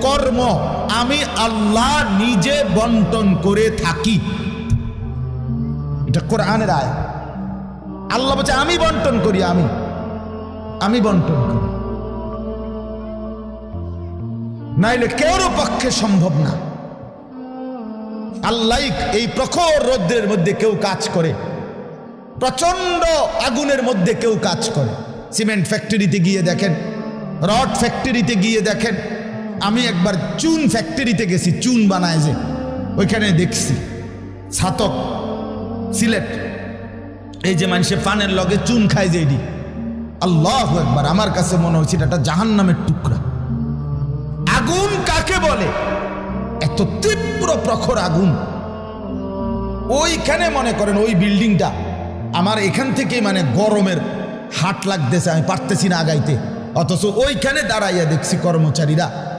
কর্ম, আমি আল্লাহ নিজে বন্টন করে থাকি। এটা কোরআনের আয় আল্লাহ বলছে, আমি বন্টন করি, আমি। আমি বন্টন করি। নাইলে কেউরও পক্ষে সম্ভব না। আল্লাহ এই প্রখর রৌদ্রের মধ্যে কেউ কাজ করে। প্রচণ্ড আগুনের মধ্যে কেউ কাজ করে। সিমেন্ট ফ্যাক্টরিতে গিয়ে দেখেন, রড ফ্যাক্টরিতে গিয়ে দেখেন আমি একবার চুন ফ্যাক্টরিতে গেছি, চুন বানায় যে, ওইখানে দেখছি। ছাতক, সিলেট। এই যে মানুষে পানের লগে চুন খায় যে এটি। আল্লাহ একবার আমার কাছে মনে হচ্ছে এটা একটা জাহান্নামের টুকরা। আগুন কাকে বলে? এত তীব্র প্রখর আগুন। ওইখানে মনে করেন ওই বিল্ডিংটা আমার এখান থেকেই মানে গরমের হাট লাগতেছে, আমি পারতেছি না আগাইতে। অথচ ওইখানে দাঁড়াইয়া দেখছি কর্মচারীরা